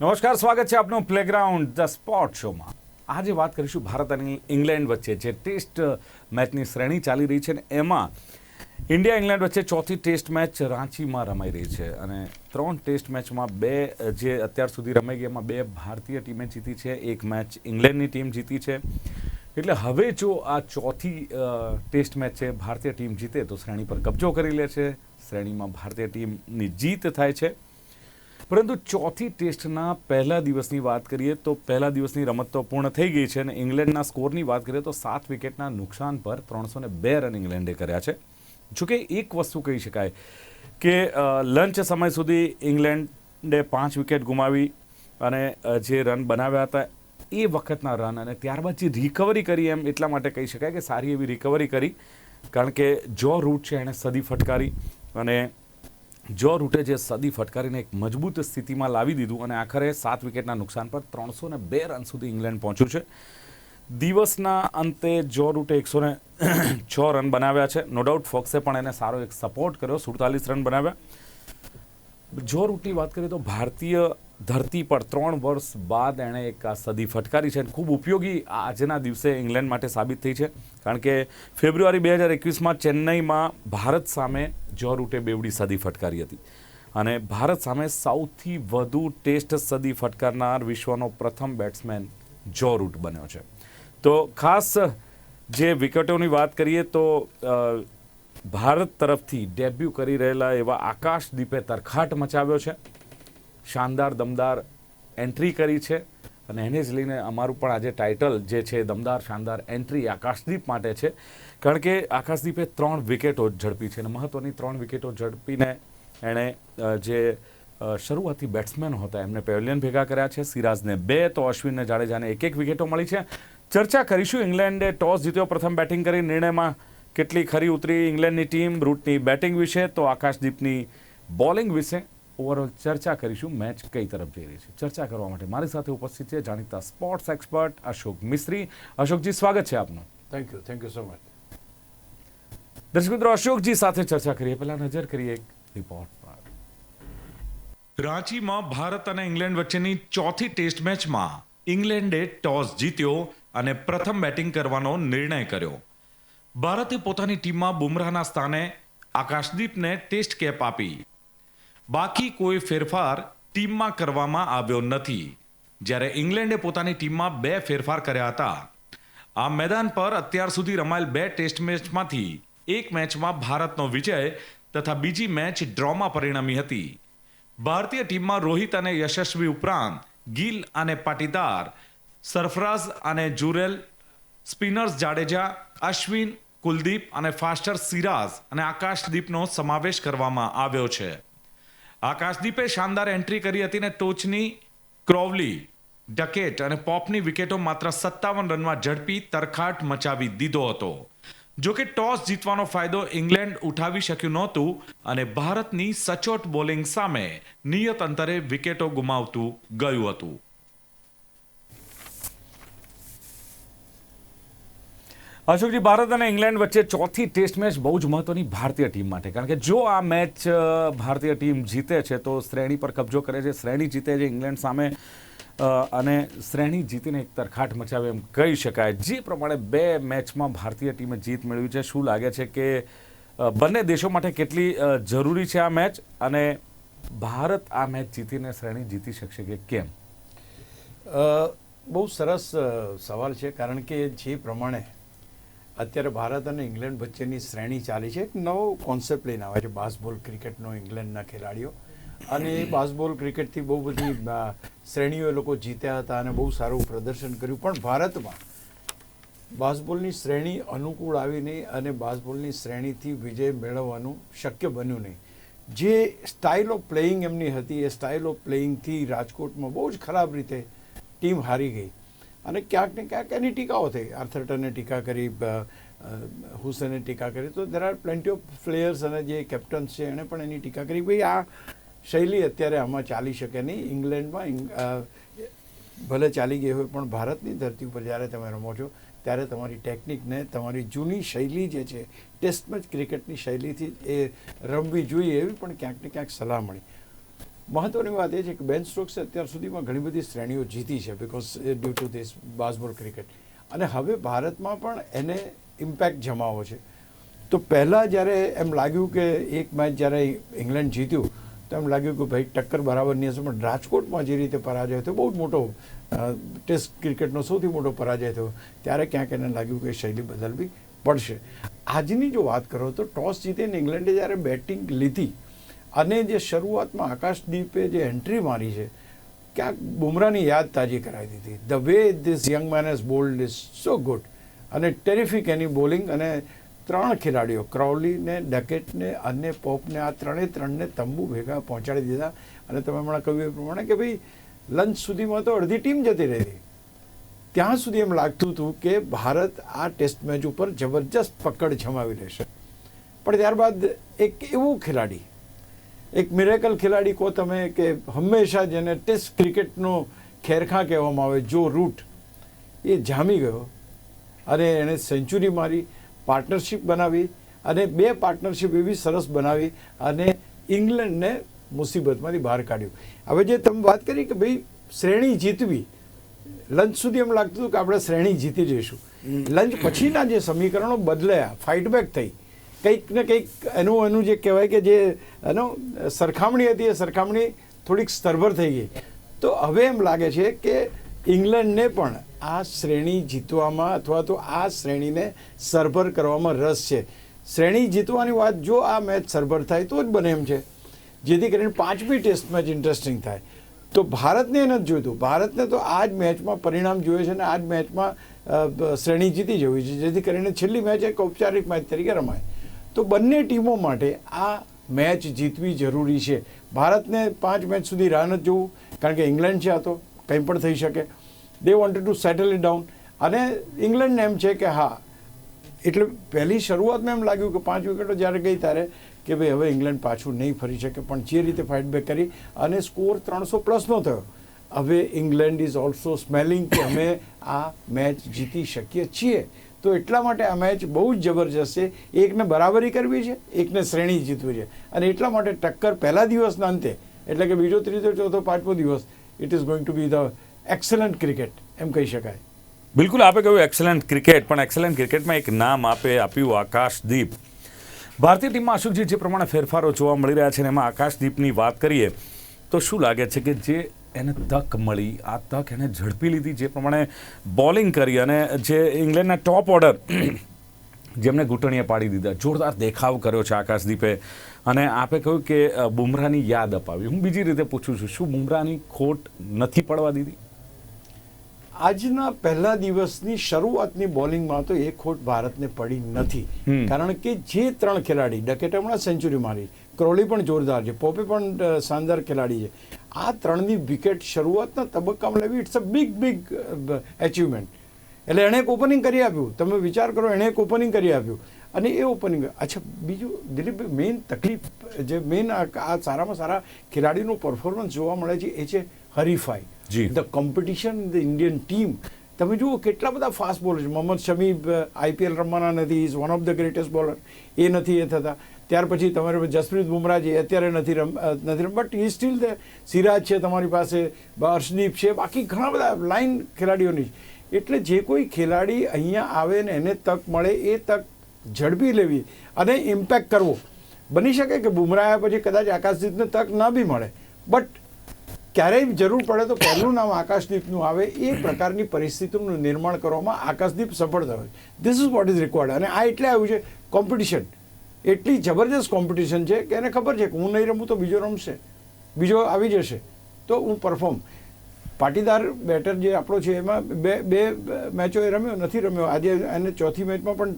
નમસ્કાર, સ્વાગત છે આપનું પ્લેગ્રાઉન્ડ ધ સ્પોર્ટ શોમાં આજે વાત કરીશું ભારત અને ઇંગ્લેન્ડ વચ્ચે જે ટેસ્ટ મેચની શ્રેણી ચાલી રહી છે ને એમાં ઇન્ડિયા ઇંગ્લેન્ડ વચ્ચે ચોથી ટેસ્ટ મેચ રાંચીમાં રમાઈ રહી છે અને ત્રણ ટેસ્ટ મેચમાં બે જે અત્યાર સુધી રમાઈ ગઈ એમાં બે ભારતીય ટીમે જીતી છે, એક મેચ ઇંગ્લેન્ડની ટીમ જીતી છે. એટલે હવે જો આ ચોથી ટેસ્ટ મેચ છે, ભારતીય ટીમ જીતે તો શ્રેણી પર કબજો કરી લે છે. શ્રેણીમાં ભારતીય ટીમની જીત થાય છે. પરંતુ ચોથી ટેસ્ટના પહેલા દિવસની વાત કરીએ તો પહેલા દિવસની રમત તો પૂર્ણ થઈ ગઈ છે અને ઇંગ્લેન્ડના સ્કોરની વાત કરીએ તો સાત વિકેટના નુકસાન પર ત્રણસો ને બે રન ઇંગ્લેન્ડે કર્યા છે. જોકે એક વસ્તુ કહી શકાય કે લંચ સમય સુધી ઇંગ્લેન્ડે પાંચ વિકેટ ગુમાવી અને જે રન બનાવ્યા હતા એ વખતના રન અને ત્યારબાદ જે રિકવરી કરી એમ એટલા માટે કહી શકાય કે સારી એવી રિકવરી કરી. કારણ કે જો રૂટ છે, એણે સદી ફટકારી અને જો રૂટે જે સદી ફટકારીને એક મજબૂત સ્થિતિમાં લાવી દીધું અને આખરે સાત વિકેટના નુકસાન પર ત્રણસો ને બે રન સુધી ઇંગ્લેન્ડ પહોંચ્યું છે. દિવસના અંતે જો રૂટે એકસો ને છ રન બનાવ્યા છે. નો ડાઉટ ફોક્સે પણ એને સારો એક સપોર્ટ કર્યો, સુડતાલીસ રન બનાવ્યા. જો રૂટની વાત કરીએ તો ભારતીય ધરતી પર ત્રણ વર્ષ બાદ એણે એક આ સદી ફટકારી છે ખૂબ ઉપયોગી આજના દિવસે ઇંગ્લેન્ડ માટે સાબિત થઈ છે. કારણ કે ફેબ્રુઆરી બે હજાર એકવીસમાં ચેન્નઈમાં ભારત સામે જો રૂટે બેવડી સદી ફટકારી હતી. અને ભારત સામે સૌથી વધુ ટેસ્ટ સદી ફટકારનાર વિશ્વનો પ્રથમ બેટ્સમેન જો રૂટ બન્યો છે. તો ખાસ જે વિકેટોની વાત કરીએ તો ભારત તરફથી ડેબ્યુ કરી રહેલા એવા આકાશદીપે તરખાટ મચાવ્યો છે. શાનદાર દમદાર એન્ટ્રી કરી છે. અને એને જ લઈને અમારું પણ આજે ટાઇટલ જે છે, દમદાર, શાનદાર એન્ટ્રી આકાશદીપ માટે છે. કારણ કે આકાશદીપે ત્રણ વિકેટો ઝડપી છે અને મહત્ત્વની ત્રણ વિકેટો ઝડપીને એણે જે શરૂઆતી બેટ્સમેન હતા, એમને પેવેલિયન ભેગા કર્યા છે. સિરાજને બે, તો અશ્વિનને જાડેજાને એક એક વિકેટો મળી છે. ચર્ચા કરીશું ઇંગ્લેન્ડે ટોસ જીત્યો, પ્રથમ બેટિંગ કરી. નિર્ણયમાં કેટલી ખરી ઉતરી ઇંગ્લેન્ડની ટીમ રૂટની બેટિંગ વિશે, તો આકાશદીપની બોલિંગ વિશે ઓવરઓલ ચર્ચા કરીશું મેચ કઈ તરફ જઈ રહી છે? ચર્ચા કરવા માટે મારી સાથે ઉપસ્થિત છે જાણીતા સ્પોર્ટ્સ એક્સપર્ટ અશોક મિસ્ત્રી. અશોકજી સ્વાગત છે આપનું. Thank you thank you so much દર્શક મિત્રો અશોકજી સાથે ચર્ચા કરીએ. પહેલા નજર કરીએ એક રિપોર્ટ પર. રાંચીમાં ભારત અને ઇંગ્લેન્ડ વચ્ચેની ચોથી ટેસ્ટ મેચમાં ઇંગ્લેન્ડે ટોસ જીત્યો અને પ્રથમ બેટિંગ કરવાનો નિર્ણય કર્યો. ભારતે પોતાની ટીમમાં બુમરાહના સ્થાને આકાશદીપને ટેસ્ટ કેપ આપી. બાકી કોઈ ફેરફાર ટીમમાં કરવામાં આવ્યો નથી. જ્યારે ઇંગ્લેન્ડે પોતાની ટીમમાં બે ફેરફાર કર્યા હતા. આ મેદાન પર અત્યાર સુધી રમાયેલ બે ટેસ્ટ મેચમાંથી એક મેચમાં ભારતનો વિજય તથા બીજી મેચ ડ્રોમાં પરિણમી હતી. ભારતીય ટીમમાં રોહિત અને યશસ્વી ઉપરાંત ગિલ અને પાટીદાર, સરફરાઝ અને જુરેલ, સ્પિનર્સ જાડેજા, અશ્વિન, કુલદીપ અને ફાસ્ટર સિરાઝ અને આકાશદીપનો સમાવેશ કરવામાં આવ્યો છે. આકાશદીપે શાનદાર એન્ટ્રી કરી હતી ને ટોચની ક્રોવલી, ડકેટ અને પોપની વિકેટો માત્ર સત્તાવન રનમાં ઝડપી તરખાટ મચાવી દીધો હતો. જો કે ટોસ જીતવાનો ફાયદો ઇંગ્લેન્ડ ઉઠાવી શક્યું નહોતું અને ભારતની સચોટ બોલિંગ સામે નિયત અંતરે વિકેટો ગુમાવતું ગયું હતું. અશોકજી, ભારત અને ઇંગ્લેન્ડ વચ્ચે ચોથી ટેસ્ટ મેચ બહુ જ મહત્વની ભારતીય ટીમ માટે. કારણ કે જો આ મેચ ભારતીય ટીમ જીતે છે, તો શ્રેણી પર કબજો કરે છે. શ્રેણી જીતે છે ઇંગ્લેન્ડ સામે અને શ્રેણી જીતીને એક તરખાટ મચાવે એમ કહી શકાય. જે પ્રમાણે બે મેચમાં ભારતીય ટીમે જીત મેળવી છે. શું લાગે છે કે બંને દેશો માટે કેટલી જરૂરી છે આ મેચ? અને ભારત આ મેચ જીતીને શ્રેણી જીતી શકશે કે કેમ? બહુ સરસ સવાલ છે. કારણ કે જે પ્રમાણે અત્યારે ભારત અને ઇંગ્લેન્ડ વચ્ચેની શ્રેણી ચાલી છે. એક નવો કોન્સેપ્ટ લઈને આવે છે બાસબોલ ક્રિકેટનો ઇંગ્લેન્ડના ખેલાડીઓ. અને એ બાસબોલ ક્રિકેટથી બહુ બધી શ્રેણીઓ એ લોકો જીત્યા હતા અને બહુ સારું પ્રદર્શન કર્યું. પણ ભારતમાં બાસબોલની શ્રેણી અનુકૂળ આવી નહીં અને બાસબોલની શ્રેણીથી વિજય મેળવવાનું શક્ય બન્યું નહીં. જે સ્ટાઇલ ઓફ પ્લેઇંગ એમની હતી, એ સ્ટાઇલ ઓફ પ્લેઇંગથી રાજકોટમાં બહુ જ ખરાબ રીતે ટીમ હારી ગઈ. અને ક્યાંક ને ક્યાંક એની ટીકાઓ થઈ. આર્થરટને ટીકા કરી હુસેને ટીકા કરી. તો there are plenty of players અને જે કેપ્ટન્સ છે, એણે પણ એની ટીકા કરી. ભાઈ, આ શૈલી અત્યારે આમાં ચાલી શકે નહીં. ઇંગ્લેન્ડમાં ભલે ચાલી ગઈ હોય, પણ ભારતની ધરતી ઉપર જ્યારે તમે રમો છો, ત્યારે તમારી ટેકનિકને તમારી જૂની શૈલી જે છે ટેસ્ટ મેચ ક્રિકેટની શૈલીથી એ રમવી જોઈએ એવી પણ ક્યાંક ને ક્યાંક સલાહ મળી. મહત્વની વાત એ છે કે બેન સ્ટોક્સે અત્યાર સુધીમાં ઘણી બધી શ્રેણીઓ જીતી છે because due to this Bazball cricket અને હવે ભારતમાં પણ એને ઇમ્પેક્ટ જમાવો છે. તો પહેલાં જ્યારે એમ લાગ્યું કે એક મેચ જ્યારે ઇંગ્લેન્ડ જીત્યું, તો એમ લાગ્યું કે ભાઈ ટક્કર બરાબરની હશે, પણ રાજકોટમાં જે રીતે પરાજય થયો, બહુ મોટો ટેસ્ટ ક્રિકેટનો સૌથી મોટો પરાજય થયો, ત્યારે ક્યાંક એને લાગ્યું કે શૈલી બદલવી પડશે. આજની જો વાત કરો તો ટોસ જીતીને ઇંગ્લેન્ડે જ્યારે બેટિંગ લીધી અને જે શરૂઆતમાં આકાશદીપે જે એન્ટ્રી મારી છે, ક્યાંક બુમરાહની યાદ તાજી કરાવી દીધી. The way this young man is bold is so good અને ટેરિફિક એની બોલિંગ અને ત્રણ ખેલાડીઓ ક્રાઉલીને ડકેટને અને પોપને આ ત્રણે ત્રણને તંબુ ભેગા પહોંચાડી દીધા. અને તમે હમણાં કહ્યું એ પ્રમાણે કે ભાઈ લંચ સુધીમાં તો અડધી ટીમ જતી રહી. ત્યાં સુધી એમ લાગતું હતું કે ભારત આ ટેસ્ટ મેચ ઉપર જબરજસ્ત પકડ જમાવી લેશે. પણ ત્યારબાદ એક એવું ખેલાડી એક મિરેકલ ખેલાડી કહો તમે કે હંમેશા જેને ટેસ્ટ ક્રિકેટનો ખેરખા કહેવામાં આવે જો રૂટ એ જામી ગયો. અને એણે સેન્ચુરી મારી પાર્ટનરશિપ બનાવી અને બે પાર્ટનરશિપ એવી સરસ બનાવી અને ઇંગ્લેન્ડને મુસીબતમાંથી બહાર કાઢ્યું. હવે જે તમે વાત કરી કે ભાઈ શ્રેણી જીતવી લંચ સુધી એમ લાગતું હતું કે આપણે શ્રેણી જીતી જઈશું. લંચ પછીના જે સમીકરણો બદલાયા ફાઇટબેક થઈ કંઈક ને કંઈક એનું એનું જે કહેવાય કે જે, એનો સરખામણી હતી, એ સરખામણી થોડીક સ્તરભર થઈ ગઈ. તો હવે એમ લાગે છે કે ઇંગ્લેન્ડને પણ આ શ્રેણી જીતવામાં અથવા તો આ શ્રેણીને સરભર કરવામાં રસ છે. શ્રેણી જીતવાની વાત જો આ મેચ સરભર થાય, તો જ બને એમ છે. જેથી કરીને પાંચમી ટેસ્ટ મેચ ઇન્ટરેસ્ટિંગ થાય. તો ભારતને નથી જોઈતું. ભારતને તો આ જ મેચમાં પરિણામ જોઈએ છે અને આ જ મેચમાં શ્રેણી જીતી જવી છે જેથી કરીને છેલ્લી મેચ એક ઔપચારિક મેચ તરીકે રમાય. તો બંને ટીમો માટે આ મેચ જીતવી જરૂરી છે. ભારતને પાંચ મેચ સુધી રાહ નથી જોવું, કારણ કે ઇંગ્લેન્ડ છે આ તો, કંઈ પણ થઈ શકે. They wanted to settle it down અને ઇંગ્લેન્ડને એમ છે કે હા, એટલે પહેલી શરૂઆતમાં એમ લાગ્યું કે પાંચ વિકેટો જ્યારે ગઈ ત્યારે કે ભાઈ હવે ઇંગ્લેન્ડ પાછું નહીં ફરી શકે, પણ જે રીતે ફાઇટ બેક કરી અને સ્કોર ત્રણસો પ્લસનો થયો. હવે ઇંગ્લેન્ડ ઇઝ ઓલ્સો સ્મેલિંગ કે અમે આ મેચ જીતી શકીએ છીએ. તો એટલા માટે આ મેચ બહુ જ જબરજસ્ત છે. એકને બરાબરી કરવી છે, એકને શ્રેણી જીતવી છે. અને એટલા માટે ટક્કર પહેલા દિવસના અંતે, એટલે કે બીજો ત્રીજો, ચોથો, પાંચમો દિવસ it is going to be the excellent cricket એમ કહી શકાય. બિલકુલ, આપે કહ્યું એક્સલન્ટ ક્રિકેટ પણ એક્સલન્ટ ક્રિકેટમાં એક નામ આપે, આપ્યું આકાશદીપ. ભારતીય ટીમમાં અશોકજી જે પ્રમાણે ફેરફારો જોવા મળી રહ્યા છે અને એમાં આકાશદીપની વાત કરીએ, તો શું લાગે છે કે જે એને તક મળી આ તક એને ઝડપી લીધી જે પ્રમાણે બોલિંગ કરી અને જે ઇંગ્લેન્ડના ટોપ ઓર્ડર જેમને ઘૂંટણીએ પાડી દીધા જોરદાર દેખાવ કર્યો છે આકાશદીપે અને આપે કહ્યું કે બુમરાની યાદ અપાવી. હું બીજી રીતે પૂછું છું શું બુમરાની ખોટ નથી પડવા દીધી? આજના પહેલા દિવસની શરૂઆતની બોલિંગમાં તો એ ખોટ ભારતને પડી નથી. કારણ કે જે ત્રણ ખેલાડી ડકેટ હમણાં સેન્ચુરી મારી ક્રોલી પણ જોરદાર છે પોપે પણ શાનદાર ખેલાડી છે. આ ત્રણની વિકેટ શરૂઆતના તબક્કામાં લેવી it's a big big achievement એટલે એણે એક ઓપનિંગ કરી આપ્યું. તમે વિચાર કરો એણે એક ઓપનિંગ કરી આપ્યું. અને એ ઓપનિંગ અચ્છા બીજું દિલીપભાઈ મેઇન તકલીફ જે મેઇન આ સારામાં સારા ખેલાડીનું પરફોર્મન્સ જોવા મળે છે એ છે હરીફાઈ. જી. The competition the Indian team તમે જુઓ કેટલા બધા ફાસ્ટ બોલર છે. મોહમ્મદ શમી આઈપીએલ રમવાના નથી is one of the greatest bowler એ નથી એ થતા. ત્યાર પછી તમારે જસપ્રીત બુમરાહ અત્યારે નથી રમ નથી રમ but he still the Siraj છે તમારી પાસે હર્ષદીપ છે, બાકી ઘણા બધા લાઈન ખેલાડીઓની એટલે જે કોઈ ખેલાડી અહીંયા આવે ને એને તક મળે, એ તક ઝડપી લેવી અને ઇમ્પેક્ટ કરવો. બની શકે કે બુમરાહ પછી કદાચ આકાશદીપને તક ન બી મળે. બટ ક્યારેય જરૂર પડે તો પહેલું નામ આકાશદીપનું આવે, એ પ્રકારની પરિસ્થિતિનું નિર્માણ કરવામાં આકાશદીપ સફળ થયો. This is what is required અને આ એટલે આવ્યું છે કોમ્પિટિશન એટલી જબરજસ્ત કોમ્પિટિશન છે કે એને ખબર છે કે હું નહીં રમું તો બીજો રમશે. બીજો આવી જશે. તો હું પરફોર્મ પાટીદાર બેટર જે આપણો છે, એમાં બે બે મેચો એ રમ્યો, નથી રમ્યો. આજે એને ચોથી મેચમાં પણ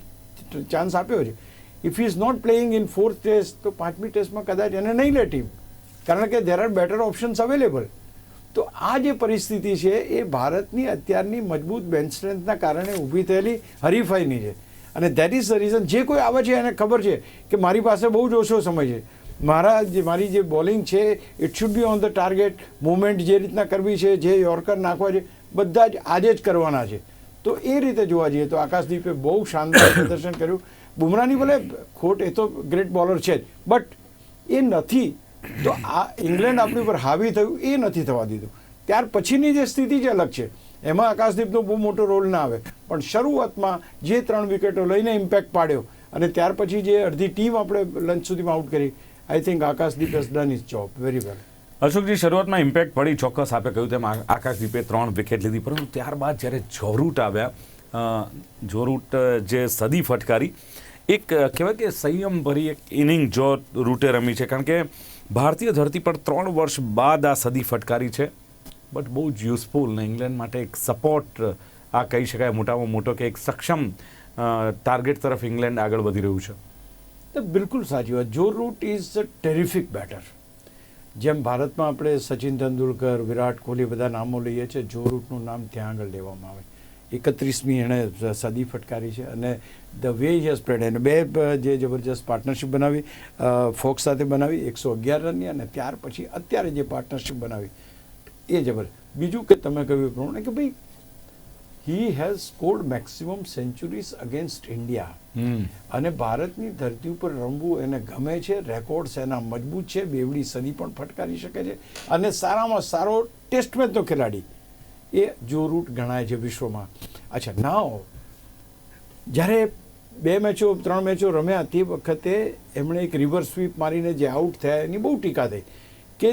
ચાન્સ આપ્યો છે. If is not playing in fourth test તો પાંચમી ટેસ્ટમાં કદાચ એને નહીં લે ટીમ કારણ કે there are better options available તો આ જે પરિસ્થિતિ છે, એ ભારતની અત્યારની મજબૂત બેન્ચ સ્ટ્રેન્થના કારણે ઊભી થયેલી હરીફાઈની છે. અને દેટ ઇઝ ધ રીઝન જે કોઈ આવે છે એને ખબર છે કે મારી પાસે બહુ જ ઓછો સમય છે. મારા જે, મારી જે બોલિંગ છે it should be on the target movement જે રીતના કરવી છે, જે યોર્કર નાખવા છે, બધા જ આજે જ કરવાના છે. તો એ રીતે જોવા જઈએ તો આકાશદીપે બહુ શાનદાર પ્રદર્શન કર્યું. બુમરાહની ભલે ખોટ, એ તો ગ્રેટ બોલર છે જ. બટ એ નથી. તો આ ઇંગ્લેન્ડ આપણી ઉપર હાવી થયું, એ નથી થવા દીધું. ત્યાર પછીની જે સ્થિતિ જે અલગ છે. એમાં આકાશદીપનો બહુ મોટો રોલ ના આવે. પણ શરૂઆતમાં જે ત્રણ વિકેટો લઈને ઇમ્પેક્ટ પાડ્યો અને ત્યાર પછી જે અડધી ટીમ આપણે લંચ સુધીમાં આઉટ કરી I think Akashdeep has done his job very well Ashokji, શરૂઆતમાં ઇમ્પેક્ટ પડી, ચોક્કસ આપે કહ્યું તેમ આકાશદીપે ત્રણ વિકેટ લીધી. પરંતુ ત્યારબાદ જ્યારે જોરૂટ આવ્યા જોરૂટ જે સદી ફટકારી, એક કહેવાય કે સંયમભરી એક ઇનિંગ જો રૂટે રમી છે. કારણ કે ભારતીય ધરતી પર ત્રણ વર્ષ બાદ આ સદી ફટકારી છે. બટ બહુ જ યુઝફુલ ને ઇંગ્લેન્ડ માટે એક સપોર્ટ, આ કહી શકાય મોટામાં મોટો કે એક સક્ષમ ટાર્ગેટ તરફ ઇંગ્લેન્ડ આગળ વધી રહ્યું છે. તો બિલકુલ સાચી વાત. જો રૂટ ઇઝ ટેરિફિક બેટર જેમ ભારતમાં આપણે સચિન તેંડુલકર, વિરાટ કોહલી બધા નામો લઈએ છીએ, જો રૂટનું નામ ત્યાં આગળ લેવામાં આવે. એકત્રીસમી એણે સદી ફટકારી છે અને ધ વે હેઝ પ્લેડ એને બે જે જબરજસ્ત પાર્ટનરશિપ બનાવી ફોક્સ સાથે બનાવી, એકસો અગિયાર રનની અને ત્યાર પછી અત્યારે જે પાર્ટનરશિપ બનાવી એ જબર બીજું કે તમે કહ્યું એ પ્રમાણે કે ભાઈ he has scored maximum centuries against India અને ભારતની ધરતી ઉપર રમવું એને ગમે છે રેકોર્ડ્સ એના મજબૂત છે બેવડી સદી પણ ફટકારી શકે છે. અને સારામાં સારો ટેસ્ટ મેચનો ખેલાડી. એ જો રૂટ ગણાય છે વિશ્વમાં. અચ્છા નાઓ જ્યારે બે મેચો ત્રણ મેચો રમ્યા તે વખતે એમણે એક રિવર સ્વીપ મારીને જે આઉટ થયા એની બહુ ટીકા થઈ. કે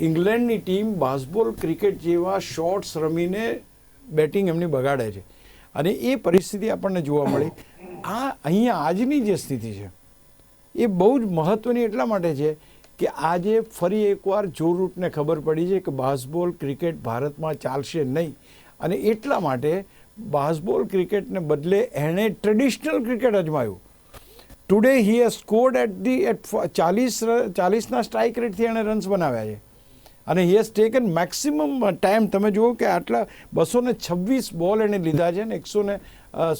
ઇંગ્લેન્ડની ટીમ બાસ્બોલ ક્રિકેટ જેવા શોર્ટ્સ રમીને બેટિંગ એમની બગાડે છે. અને એ પરિસ્થિતિ આપણને જોવા મળી. આ અહીંયા આજની જે સ્થિતિ છે, એ બહુ જ મહત્ત્વની એટલા માટે છે કે આજે ફરી એકવાર જો રૂટને ખબર પડી છે કે બાસ્બોલ ક્રિકેટ ભારતમાં ચાલશે નહીં. અને એટલા માટે બાસ્બોલ ક્રિકેટને બદલે એણે traditional cricket અજમાયું. Today he has scored at the at ચાલીસ, ચાલીસના સ્ટ્રાઇક રેટથી એણે રન્સ બનાવ્યા છે. અને he has taken maximum time તમે જુઓ કે આટલા બસો ને છવ્વીસ બોલ એણે લીધા છે ને એકસો ને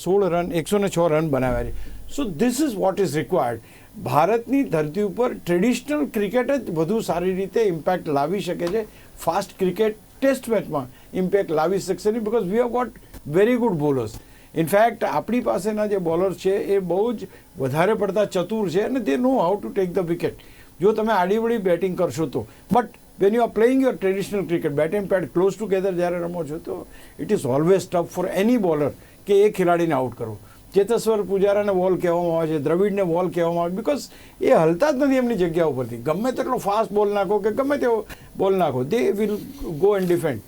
સોળ રન એકસો ને છ રન બનાવ્યા છે. So this is what is required ભારતની ધરતી ઉપર ટ્રેડિશનલ ક્રિકેટ જ વધુ સારી રીતે ઇમ્પેક્ટ લાવી શકે છે. ફાસ્ટ ક્રિકેટ ટેસ્ટ મેચમાં ઇમ્પેક્ટ લાવી શકશે નહીં because we have got very good bowlers in fact આપણી પાસેના જે બોલર છે એ બહુ જ વધારે પડતા ચતુર છે અને તે know how to take the wicket જો તમે આડીવડી બેટિંગ કરશો તો. But when you are playing your traditional cricket bat and pad close together જ્યારે રમો છો, તો it is always tough for any bowler કે એ ખેલાડીને આઉટ કરવો ચેતેશ્વર પૂજારાને વોલ કહેવામાં આવે છે, દ્રવિડને વોલ કહેવામાં આવે બિકોઝ એ હલતા જ નથી એમની જગ્યા ઉપરથી. ગમે તેટલો ફાસ્ટ બોલ નાખો કે ગમે તેવો બોલ નાખો they will go and defend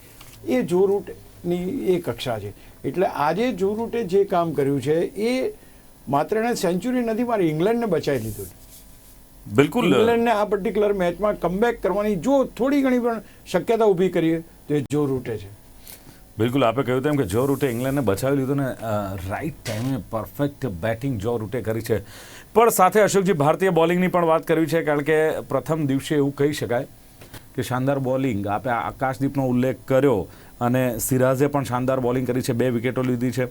એ જો રૂટની એ કક્ષા છે. એટલે આજે જો રૂટે જે કામ કર્યું છે, એ માત્ર એણે સેન્ચુરી નથી, મારી ઇંગ્લેન્ડને બચાવી લીધું બિલકુલ. ઇંગ્લેન્ડને આ પર્ટિક્યુલર મેચમાં કમબેક કરવાની જો થોડી ઘણી પણ શક્યતા ઊભી કરીએ તો એ જો રૂટે છે. બિલકુલ આપે કહ્યું તેમ કે જો રૂટે ઇંગ્લેન્ડને બચાવી લીધું ને રાઈટ ટાઈમે પરફેક્ટ બેટિંગ જો રૂટે કરી છે. પણ સાથે અશોકજી ભારતીય બોલિંગની પણ વાત કરવી છે કારણ કે પ્રથમ દિવસે એવું કહી શકાય કે શાનદાર બોલિંગ આપે આકાશદીપનો ઉલ્લેખ કર્યો અને સિરાઝે પણ શાનદાર બોલિંગ કરી છે બે વિકેટો લીધી છે.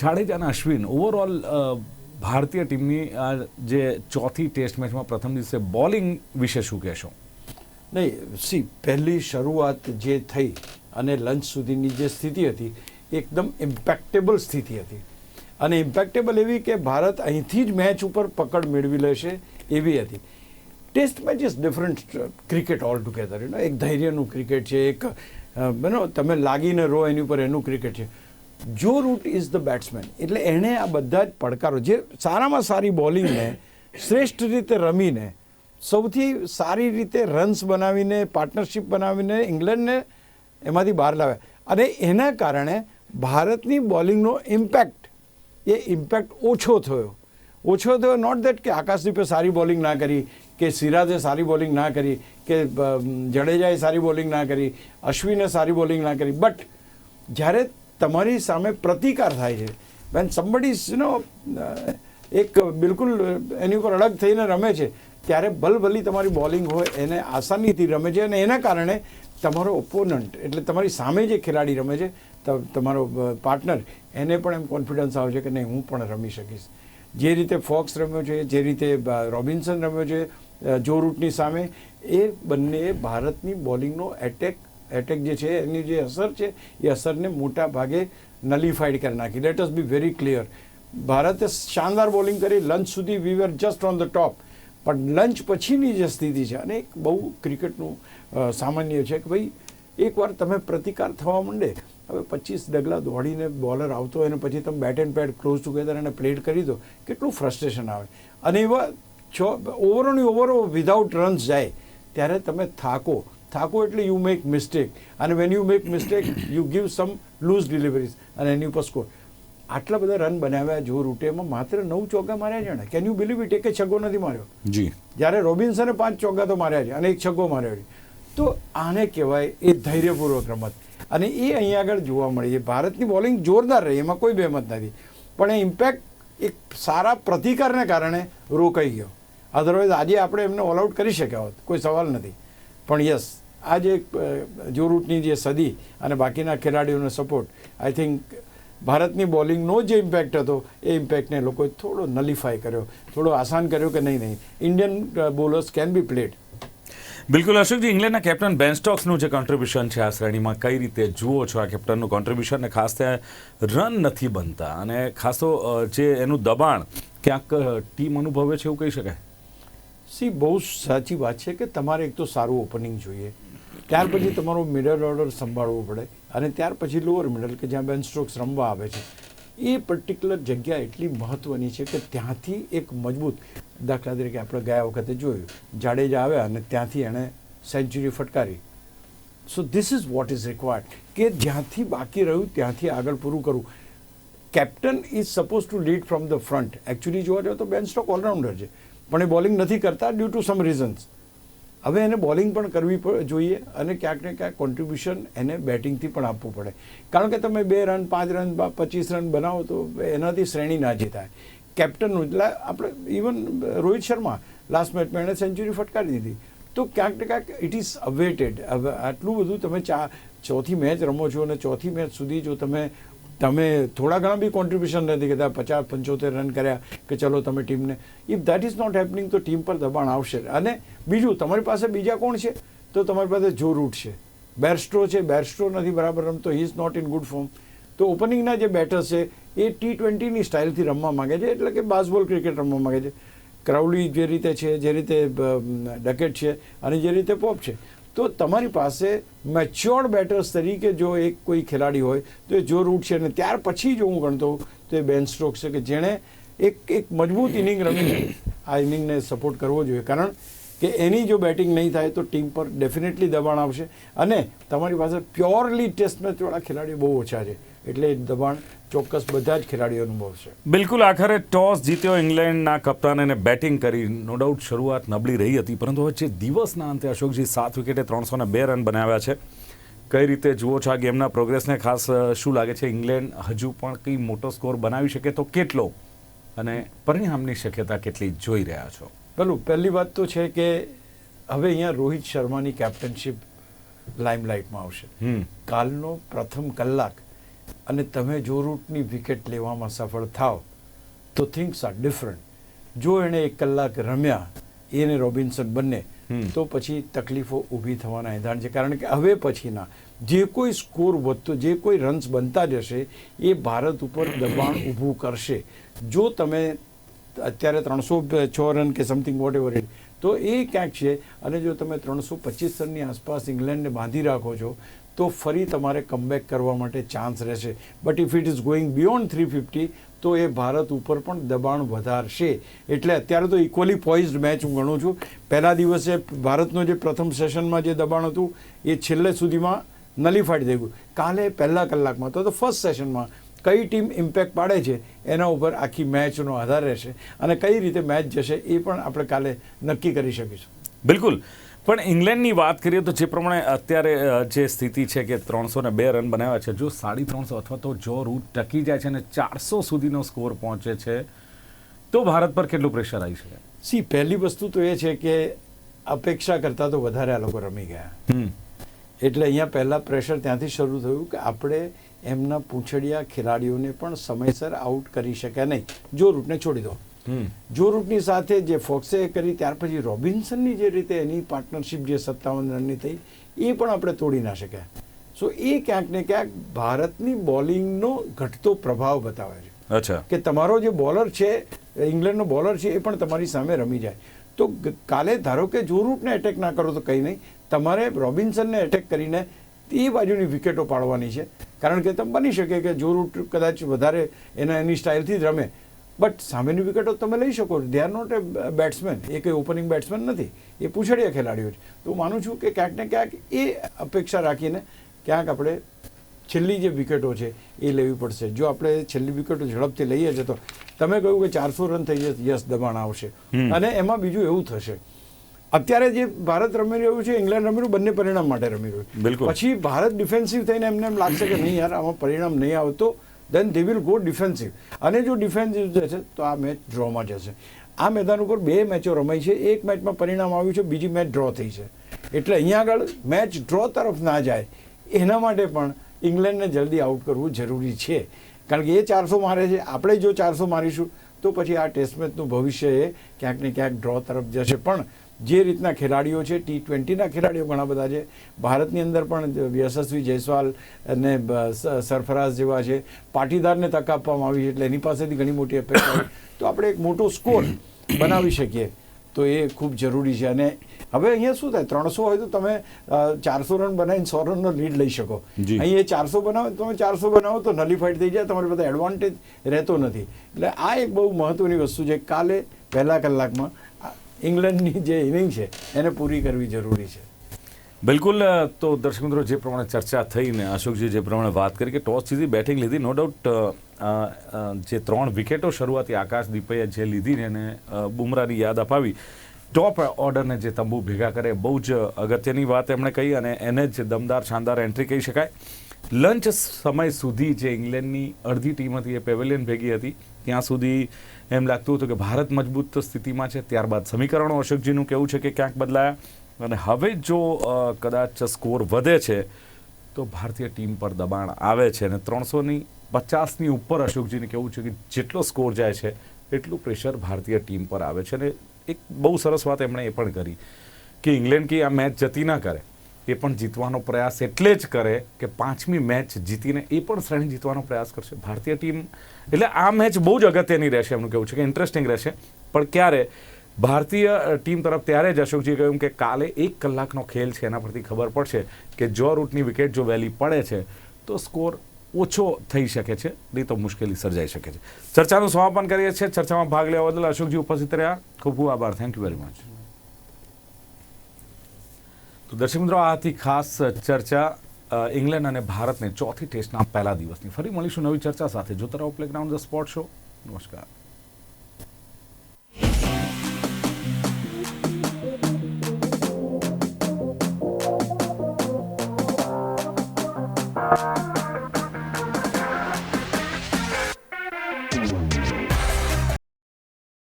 જાડેજા અને અશ્વિન ઓવરઓલ ભારતીય ટીમની આ જે ચોથી ટેસ્ટ મેચમાં પ્રથમ દિવસે બોલિંગ વિશે શું કહેશો? નહીં, સી, પહેલી શરૂઆત જે થઈ અને લંચ સુધીની જે સ્થિતિ હતી, એકદમ ઇમ્પેક્ટેબલ સ્થિતિ હતી. અને ઇમ્પેક્ટેબલ એવી કે ભારત અહીંથી જ મેચ ઉપર પકડ મેળવી લેશે એવી હતી. Test match is different cricket altogether you એક ધૈર્યનું ક્રિકેટ છે, એક બનો તમે લાગીને રહો એની ઉપર એનું ક્રિકેટ છે. જો રૂટ ઇઝ ધ બેટ્સમેન એટલે એણે આ બધા જ પડકારો, જે સારામાં સારી બોલિંગને, શ્રેષ્ઠ રીતે રમીને, સૌથી સારી રીતે રન્સ બનાવીને પાર્ટનરશિપ બનાવીને ઇંગ્લેન્ડને એમાંથી બહાર લાવ્યા. અને એના કારણે ભારતની બોલિંગનો ઇમ્પેક્ટ એ ઇમ્પેક્ટ ઓછો થયો. ઓછો થયો નોટ દેટ કે આકાશદીપે સારી બોલિંગ ના કરી, કે સિરાજે સારી બોલિંગ ના કરી, કે જડેજાએ સારી બોલિંગ ના કરી, અશ્વિને સારી બોલિંગ ના કરી. બટ જ્યારે તમારી સામે પ્રતિકાર થાય છે. વેન સમબડી નો એક બિલકુલ એની ઉપર અડગ થઈને રમે છે, ત્યારે ભલભલી તમારી બોલિંગ હોય, એને આસાનીથી રમે છે અને એના કારણે તમારો ઓપોનન્ટ એટલે તમારી સામે જે ખેલાડી રમે છે તમારો પાર્ટનર એને પણ એમ કોન્ફિડન્સ આવે છે કે નહીં, હું પણ રમી શકીશ. જે રીતે ફોક્સ રમ્યો છે, જે રીતે રોબિન્સન રમ્યો છે જો રૂટની સામે, એ બંને ભારતની બોલિંગનો એટેક એટેક જે છે, એની જે અસર છે, એ અસરને મોટા ભાગે નલિફાઈડ કરી નાખી. Let us be very clear ભારતે શાનદાર બોલિંગ કરી. લંચ સુધી we were just on the top પણ લંચ પછીની જે સ્થિતિ છે, અને એક બહુ ક્રિકેટનું સામાન્ય છે કે ભાઈ, એકવાર તમે પ્રતિકાર થવા માંડે, હવે પચીસ ડગલા દોડીને બોલર આવતો હોય અને પછી તમે bat and pad close together અને પ્લેડ કરી દો, કેટલું ફ્રસ્ટ્રેશન આવે. અને એવા છ ઓવરોની ઓવરો વિધાઉટ રન્સ જાય, ત્યારે તમે થાકો. થાકો એટલે યુ મેક મિસ્ટેક અને when you make mistake you give some loose deliveries અને એની ઉપર સ્કોર આટલા બધા રન બનાવ્યા જો રૂટેમાં માત્ર નવ ચોગ્ગા માર્યા છે ને. કેન યુ બિલીવ ઇટ એકે છગ્ગો નથી માર્યો. જી. જ્યારે રોબિન્સને પાંચ ચોગ્ગા તો માર્યા છે અને એક છગ્ગો માર્યો છે. તો આને કહેવાય એ ધૈર્યપૂર્વક રમત. અને એ અહીંયા આગળ જોવા મળી છે ભારતની બોલિંગ જોરદાર રહી. એમાં કોઈ બેમત નથી. પણ એ ઇમ્પેક્ટ એક સારા પ્રતિકારને કારણે રોકાઈ ગયો. અધરવાઇઝ આજે આપણે એમને ઓલ આઉટ કરી શક્યા હોત. કોઈ સવાલ નથી. પણ યસ, આ જે જો રૂટની જે સદી અને બાકીના ખેલાડીઓનો સપોર્ટ, આઈ થિંક ભારતની બોલિંગનો જે ઇમ્પેક્ટ હતો, એ ઇમ્પેક્ટને લોકોએ થોડો નલિફાય કર્યો, થોડો આસાન કર્યો કે નહીં નહીં. Indian bowlers can be played બિલકુલ અશોકજી, ઇંગ્લેન્ડના કેપ્ટન બેન સ્ટોક્સનું જે કોન્ટ્રીબ્યુશન છે આ શ્રેણીમાં, કઈ રીતે જુઓ છો આ કેપ્ટનનું કોન્ટ્રીબ્યુશન ને ખાસ ત્યાં રન નથી બનતા? અને ખાસ જે એનું દબાણ ક્યાંક ટીમ અનુભવે છે એવું કહી શકાય? સી, બહુ સાચી વાત છે કે તમારે એક તો સારું ઓપનિંગ જોઈએ. ત્યાર પછી તમારો મિડલ ઓર્ડર સંભાળવો પડે અને ત્યાર પછી લોઅર મિડલ કે જ્યાં બેન સ્ટ્રોક્સ રમવા આવે છે. એ પર્ટિક્યુલર જગ્યા એટલી મહત્ત્વની છે કે ત્યાંથી એક મજબૂત, દાખલા તરીકે આપણે ગયા વખતે જોયું, જાડેજા આવ્યા અને ત્યાંથી એણે સેન્ચુરી ફટકારી. So this is what is required કે જ્યાંથી બાકી રહ્યું ત્યાંથી આગળ પૂરું કરવું. Captain is suppose to lead from the front actually જોવા જાઓ તો બેન સ્ટોક ઓલરાઉન્ડર છે. પણ એ બોલિંગ નથી કરતા ડ્યુ ટુ સમ રીઝન્સ હવે એને બોલિંગ પણ કરવી જોઈએ અને ક્યાંક ને ક્યાંક કોન્ટ્રીબ્યુશન એને બેટિંગથી પણ આપવું પડે. કારણ કે તમે બે રન પાંચ રન પચીસ રન બનાવો તો એનાથી શ્રેણી ના જીતાય કેપ્ટનનું એટલે આપણે ઇવન રોહિત શર્મા લાસ્ટ મેચમાં એણે સેન્ચુરી ફટકારી દીધી. તો ક્યાંક ને ક્યાંક ઇટ ઇઝ અવેટેડ આટલું બધું તમે ચા, ચોથી મેચ રમો છો અને ચોથી મેચ સુધી જો તમે તમે થોડા ઘણા બી કોન્ટ્રીબ્યુશન નથી કરતા પચાસ, પંચોતેર રન કર્યા કે ચલો તમે ટીમને if that is not happening તો ટીમ પર દબાણ આવશે. અને બીજું, તમારી પાસે બીજા કોણ છે? તો તમારી પાસે જો રૂટ છે. બેરસ્ટ્રો છે. બેરસ્ટ્રો નથી બરાબર રમતો. He is not in good form તો ઓપનિંગના જે બેટર્સ છે, એ ટી ટ્વેન્ટીની સ્ટાઇલથી રમવા માંગે છે. એટલે કે બાસબોલ ક્રિકેટ રમવા માંગે છે. ક્રાઉલી જે રીતે છે, જે રીતે ડકેટ છે અને જે રીતે પોપ છે. તો તમારી પાસે મેચ્યોર્ડ બેટર્સ તરીકે જો એક કોઈ ખેલાડી હોય, તો એ જો રૂટ છે અને ત્યાર પછી જો હું ગણતો તો એ બેન સ્ટ્રોક છે કે જેણે એક એક મજબૂત ઇનિંગ રમી આ ઇનિંગને સપોર્ટ કરવો જોઈએ. કારણ કે એની જો બેટિંગ નહીં થાય તો ટીમ પર ડેફિનેટલી દબાણ આવશે અને તમારી પાસે પ્યોરલી ટેસ્ટ મેચવાળા ખેલાડીઓ બહુ ઓછા છે. એટલે દબાણ ચોક્કસ બધા જ ખેલાડીઓ અનુભવશે. બિલકુલ આખરે ટોસ જીત્યો ઇંગ્લેન્ડના કપ્તાન એને બેટિંગ કરી. નો ડાઉટ શરૂઆત નબળી રહી હતી પરંતુ હવે જે દિવસના અંતે અશોકજી સાત વિકેટે ત્રણસો બે રન બનાવ્યા છે. કઈ રીતે જુઓ છો આ ગેમના પ્રોગ્રેસને? ખાસ શું લાગે છે ઇંગ્લેન્ડ હજુ પણ કંઈ મોટો સ્કોર બનાવી શકે? તો કેટલો? અને પરિણામની શક્યતા કેટલી જોઈ રહ્યા છો? પેલું પહેલી વાત તો છે કે હવે અહીંયા રોહિત શર્માની કેપ્ટનશીપ લાઇમલાઇટમાં આવશે. કાલનો પ્રથમ કલાક અને તમે જો રૂટની વિકેટ લેવામાં સફળ થાવ તો થિંગ્સ આર ડિફરન્ટ. જો એણે એક કલાક રમ્યા એને રોબિન્સન બંને તો પછી તકલીફો ઊભી થવાના એંધાણ છે. કારણ કે હવે પછીના જે કોઈ સ્કોર વધતો જે કોઈ રન્સ બનતા જશે એ ભારત ઉપર દબાણ ઊભું કરશે. જો તમે અત્યારે ત્રણસો છ રન કે સમથિંગ વોટ એવર ઇટ તો એ ક્યાંક છે. અને જો તમે ત્રણસો પચીસ રનની આસપાસ ઇંગ્લેન્ડને બાંધી રાખો છો તો ફરી તમારે કમબેક કરવા માટે ચાન્સ રહેશે. But if it is going beyond three fifty તો એ ભારત ઉપર પણ દબાણ વધારશે. એટલે અત્યારે તો ઇક્વલી પોઇઝડ મેચ હું ગણું છું. પહેલા દિવસે ભારતનો જે પ્રથમ સેશનમાં જે દબાણ હતું, એ છેલ્લે સુધીમાં નલિફાઈડ થઈ ગયું. કાલે પહેલા કલાકમાં તો ફર્સ્ટ સેશનમાં કઈ ટીમ ઇમ્પેક્ટ પાડે છે, એના ઉપર આખી મેચનો આધાર રહેશે. અને કઈ રીતે મેચ જશે એ પણ આપણે કાલે નક્કી કરી શકીશું. બિલકુલ. પણ ઇંગ્લેન્ડની વાત કરીએ તો જે પ્રમાણે અત્યારે જે સ્થિતિ છે કે ત્રણસો ને બે રન બનાવ્યા છે જો સાડી ત્રણસો અથવા તો જો રૂટ ટકી જાય છે અને ચારસો સુધીનો સ્કોર પહોંચે છે તો ભારત પર કેટલું પ્રેશર આવી શકે? સી પહેલી વસ્તુ તો એ છે કે અપેક્ષા કરતાં તો વધારે આ લોકો રમી ગયા. એટલે અહીંયા પહેલાં પ્રેશર ત્યાંથી શરૂ થયું કે આપણે એમના પૂંછડિયા ખેલાડીઓને પણ સમયસર આઉટ કરી શક્યા નહીં. જો રૂટને છોડી દો. જો રૂટની સાથે જે ફોક્સે કરી ત્યાર પછી રોબિન્સનની જે રીતે એની પાર્ટનરશિપ જે સત્તાવન રનની થઈ એ પણ આપણે તોડી ના શક્યા. સો એ ક્યાંક ને ક્યાંક ભારતની બોલિંગનો ઘટતો પ્રભાવ બતાવે છે. અચ્છા. કે તમારો જે બોલર છે ઇંગ્લેન્ડનો બોલર છે એ પણ તમારી સામે રમી જાય. તો કાલે ધારો કે જો રૂટને એટેક ના કરો તો કંઈ નહીં. તમારે રોબિન્સનને એટેક કરીને એ બાજુની વિકેટો પાડવાની છે. કારણ કે તમે બની શકે કે જો રૂટ કદાચ વધારે એના એની સ્ટાઇલથી જ રમે. બટ સામેની વિકેટો તમે લઈ શકો. They are not a batsman એ કંઈ ઓપનિંગ બેટ્સમેન નથી. એ પૂછડીયા ખેલાડીઓ છે. તો હું માનું છું કે ક્યાંક ને ક્યાંક એ અપેક્ષા રાખીને ક્યાંક આપણે છેલ્લી જે વિકેટો છે એ લેવી પડશે. જો આપણે છેલ્લી વિકેટો ઝડપથી લઈએ છીએ તો તમે કહ્યું કે ચારસો રન થઈ જશે. યસ દબાણ આવશે. અને એમાં બીજું એવું થશે. અત્યારે જે ભારત રમી રહ્યું છે ઇંગ્લેન્ડ રમી રહ્યું બંને પરિણામ માટે રમી રહ્યું બિલકુલ. પછી ભારત ડિફેન્સિવ થઈને એમને એમ લાગશે કે નહીં યાર આમાં પરિણામ નહીં આવતો. Then they will go defensive અને જો ડિફેન્સિવ જશે તો આ મેચ ડ્રોમાં જશે. આ મેદાન ઉપર બે મેચો રમાઈ છે. એક મેચમાં પરિણામ આવ્યું છે, બીજી મેચ ડ્રો થઈ છે. એટલે અહીંયા આગળ મેચ ડ્રો તરફ ના જાય, એના માટે પણ ઇંગ્લેન્ડને જલ્દી આઉટ કરવું જરૂરી છે. કારણ કે એ ચારસો મારે છે, આપણે જો ચારસો મારીશું, તો પછી આ ટેસ્ટ મેચનું ભવિષ્ય એ ક્યાંક ને ક્યાંક ડ્રો તરફ જશે. પણ જે રીતના ખેલાડીઓ છે ટી ટ્વેન્ટીના ખેલાડીઓ ઘણા બધા છે. ભારતની અંદર પણ યશસ્વી જયસ્વાલ અને સરફરાઝ જેવા છે. પાટીદારને તક આપવામાં આવી છે એટલે એની પાસેથી ઘણી મોટી અપેક્ષા તો આપણે એક મોટો સ્કોર બનાવી શકીએ. તો એ ખૂબ જરૂરી છે. અને હવે અહીંયા શું થાય? ત્રણસો હોય તો તમે ચારસો રન બનાવીને સો રનનો લીડ લઈ શકો. અહીંયા અહીં એ ચારસો બનાવો તમે ચારસો બનાવો તો નલીફાઈડ થઈ જાય તમારે બધા એડવાન્ટેજ રહેતો નથી. એટલે આ એક બહુ મહત્વની વસ્તુ છે. કાલે પહેલા કલાકમાં ઇંગ્લેન્ડની જે ઇનિંગ છે, એને પૂરી કરવી જરૂરી છે. બિલકુલ તો દર્શક મિત્રો, જે પ્રમાણે ચર્ચા થઈ ને અશોકજી જે પ્રમાણે વાત કરી કે ટોસ જીતી બેટિંગ લીધી નો ડાઉટ જે ત્રણ વિકેટો શરૂઆતી આકાશદીપે જે લીધી ને એને બુમરાની યાદ અપાવી. ટોપ ઓર્ડરને જે તંબુ ભેગા કરે, બહુ જ અગત્યની વાત એમણે કહી અને એને જ દમદાર, શાનદાર એન્ટ્રી કહી શકાય. લંચ સમય સુધી જે ઇંગ્લેન્ડની અડધી ટીમ હતી એ પેવેલિયન ભેગી હતી. ત્યાં સુધી એમ લાગતું હતું કે ભારત મજબૂત સ્થિતિમાં છે, ત્યારબાદ સમીકરણો અશોકજીનું કેવું છે કે ક્યાંક બદલાયા અને હવે જો કદાચ સ્કોર વધે છે, તો ભારતીય ટીમ પર દબાણ આવે છે અને ત્રણસોની પચાસની ઉપર અશોકજીને કેવું છે કે જેટલો સ્કોર જાય છે, એટલું પ્રેશર ભારતીય ટીમ પર આવે છે અને એક બહુ સરસ વાત એમણે એ પણ કરી કે ઇંગ્લેન્ડ કે આ મેચ જતી ના કરે. એ પણ જીતવાનો પ્રયાસ એટલે જ કરે કે પાંચમી મેચ જીતીને એ પણ શ્રેણી જીતવાનો પ્રયાસ કરશે. ભારતીય ટીમ, એટલે આ મેચ બહુ જ અગત્યની રહેશે એમનું કેવું છે કે ઇન્ટરેસ્ટિંગ રહેશે. પણ ક્યારે ભારતીય ટીમ તરફ ત્યારે જ અશોકજી કહ્યું કે કાલે એક કલાકનો ખેલ છે એના પરથી ખબર પડશે કે જો રૂટની વિકેટ જો વહેલી પડે છે, તો સ્કોર ઓછો થઈ શકે છે, નહીં તો મુશ્કેલી સર્જાઈ શકે છે. ચર્ચાનું સમાપન કરીએ છીએ. ચર્ચામાં ભાગ લેવા બદલ અશોકજી ઉપસ્થિત રહ્યા. ખૂબ ખૂબ આભાર. થેન્ક યુ વેરી મચ તો દર્શક મિત્રો આ હતી ખાસ ચર્ચા ઇંગ્લેન્ડ અને ભારતને ચોથી ટેસ્ટના પહેલા દિવસની. ફરી મળીશું નવી ચર્ચા સાથે. જોતા રહો પ્લેગ્રાઉન્ડ ધ સ્પોર્ટ શો નમસ્કાર.